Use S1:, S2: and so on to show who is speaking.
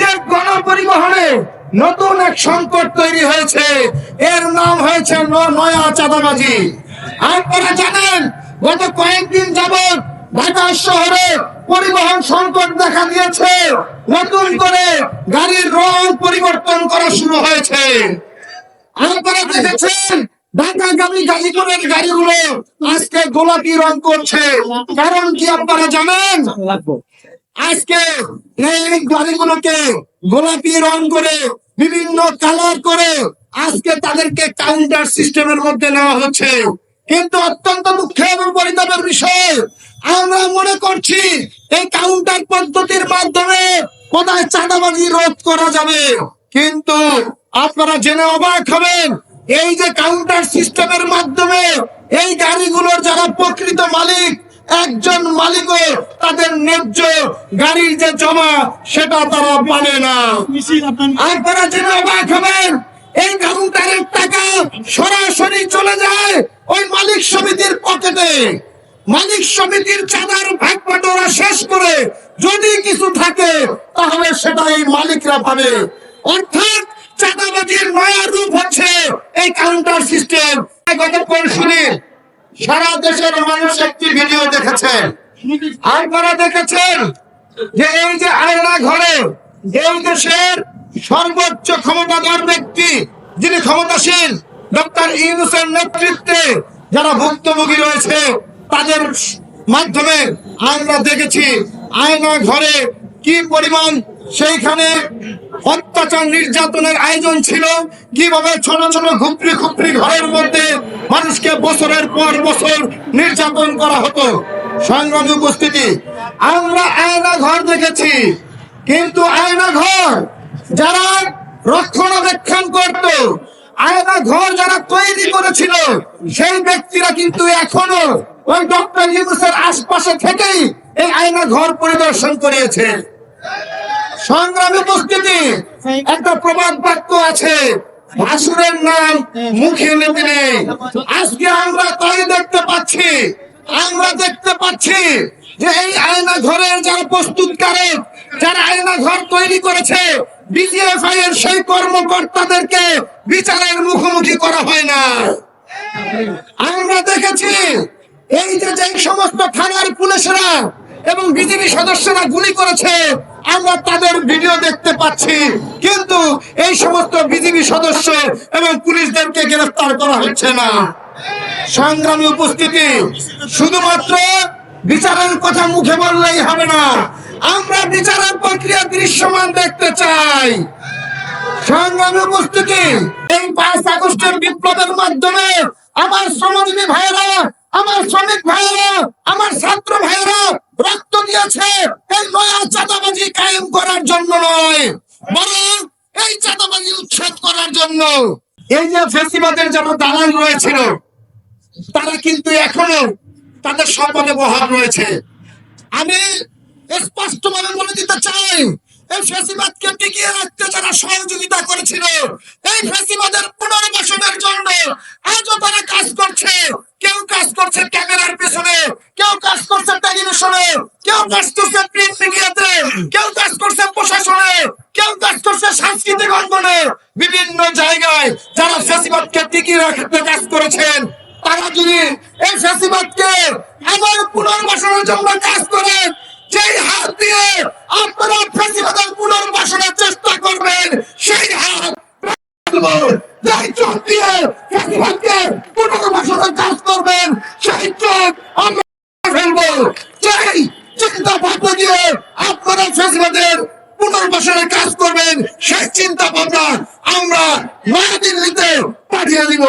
S1: যে গণপরিবহনে নতুন এক সংকট তৈরি হয়েছে। এর নাম হয়েছে নয়া চাঁদাবাজি। আপনারা জানেন, গত কয়েকদিন যাবত ঢাকা শহরে পরিবহন সংকট দেখা দিয়েছে। নতুন করে গাড়ির রং পরিবর্তন করা শুরু হয়েছে। আপনারা দেখেছেন, ঢাকাগামী গাজীপুরের গাড়িগুলো আজকে গোলাপি রং করছে। কারণ কি আপনারা জানেন? আজকে এই গাড়িগুলোকে গোলাপি রং করে, বিভিন্ন কালার করে আজকে তাদেরকে কাউন্টার সিস্টেমের মধ্যে নেওয়া হচ্ছে। কিন্তু অত্যন্ত দুঃখের এবং পরিতাপের বিষয়, আমরা মনে করছি এই কাউন্টার পদ্ধতির মাধ্যমে কোথায় চাঁদাবাজি রোধ করা যাবে। কিন্তু আপনারা জেনে অবাক হবেন, এই যে কাউন্টার সিস্টেমের মাধ্যমে এই গাড়িগুলোর যারা প্রকৃত মালিক একজন মালিকও তাদের ন্যায্য গাড়ির যে জমা সেটা তারা পাবে না। আপনারা জেনে অবাক হবেন এই কাউন্টারের টাকা সরাসরি চলে যায় ওই মালিক সমিতির পকেটে। মালিক সমিতির চাঁদার ভাগ বাটোয়ারা শেষ করে। যদি কিছু থাকে তাহলে সেটা এই মালিকরা পাবে। অর্থাৎ চাঁদাবাজির নয়া রূপ হচ্ছে এই কাউন্টার সিস্টেম গত পরশুদিন সারা দেশের মানুষ একটি ভিডিও দেখেছেন। আপনারা দেখেছেন যে এই যে আয়না ঘরে, এই দেশের সর্বোচ্চ ক্ষমতাধর ব্যক্তি যিনি ক্ষমতাসীন ডক্টর ইউনুসের নেতৃত্বে যারা ভুক্তভোগী রয়েছে, তাদের মাধ্যমে আমরা দেখেছি আয়না ঘরে কি পরিমাণ সেইখানে অত্যাচার নির্যাতনের আয়োজন ছিল। কীভাবে ছোট ছোট খুপড়ি খুপড়ি ঘরের মধ্যে মানুষকে বছরের পর বছর নির্যাতন করা হতো। সংগ্রামী উপস্থিতি, আমরা আয়না ঘর দেখেছি। কিন্তু আয়না ঘর যারা রক্ষণাবেক্ষণ করত, আয়না ঘর যারা তৈরি করেছিল, সেই ব্যক্তিরা কিন্তু এখনও ওই ডক্টর ইউনুসের আশপাশে থেকেই এই আয়না ঘর পরিদর্শন করিয়েছে। সংগ্রামী উপস্থিতি, একটা প্রবাদ বাক্য আছে, ভাসুরের নাম মুখে নেবে নেই। আজকে আমরা তাই দেখতে পাচ্ছি, আমরা দেখতে পাচ্ছি যে এই আয়না ঘরের যারা প্রস্তুতকারক যারা আয়না ঘর তৈরি করেছে বিজিএফআই এর সেই কর্মকর্তাদেরকে বিচারের মুখোমুখি করা হয় না। আমরা দেখেছি, এই যে যে সমস্ত থানার পুলিশরা এবং বিজেপি সদস্যরা গুলি করেছে। আমরা তাদের ভিডিও দেখতে পাচ্ছি। কিন্তু এই সমস্ত বিজেপি সদস্য এবং পুলিশদেরকে গ্রেফতার করা হচ্ছে না। সংগ্রামী উপস্থিতি শুধুমাত্র বিচারের কথা মুখে বললেই হবে না। আমরা বিচারের প্রক্রিয়া দৃশ্যমান দেখতে চাই। সংগ্রামী উপস্থিতি, এই পাঁচ আগস্টের বিপ্লবের মাধ্যমে আমার শ্রমজীবী ভাইয়েরা, আমার শ্রমিক ভাইয়েরা, আমার ছাত্র দিয়েছে এই নয়া চাঁদাবাজি কায়েম করার জন্য নয়, বরং এই চাঁদাবাজি উচ্ছেদ করার জন্য। এই যে ফেসিবাদের যারা দালাল রয়েছিল, তারা কিন্তু এখনও তাদের সম্পদে বহাল রয়েছে। আমি স্পষ্ট স্পষ্টভাবে বলে দিতে চাই, এই ফেসিবাদকে টিকিয়ে রাখতে যারা সহযোগিতা করেছিল, এই ফেসিবাদের করছে টেলিভিশনে কেউ কাজ করছে প্রিন্ট মিডিয়াতে কেউ কাজ করছে প্রশাসনে কেউ কাজ করছে সাংস্কৃতিক অঙ্গনে বিভিন্ন জায়গায় যারা ফেসিবাদকে টিকিয়ে রাখতে কাজ করেছেন, তারা যদি এই ফেসিবাদকে আবার পুনর্বাসনের জন্য কাজ করেন, যেই হাত দিয়ে আপনারা ফেসিবাদের পুনর্বাসনের চেষ্টা করবেন, সেই হাত যেই চোখ দিয়ে পুনর্বাসনের কাজ করবেন, সেই চোখ আমরা ফেলব যেই চিন্তা ভাবনা দিয়ে আপনারা ফেসিবাদের পুনর্বাসনের সেই চিন্তা ভাবনা আমরা নয়াদিল্লিতে পাঠিয়ে দিব।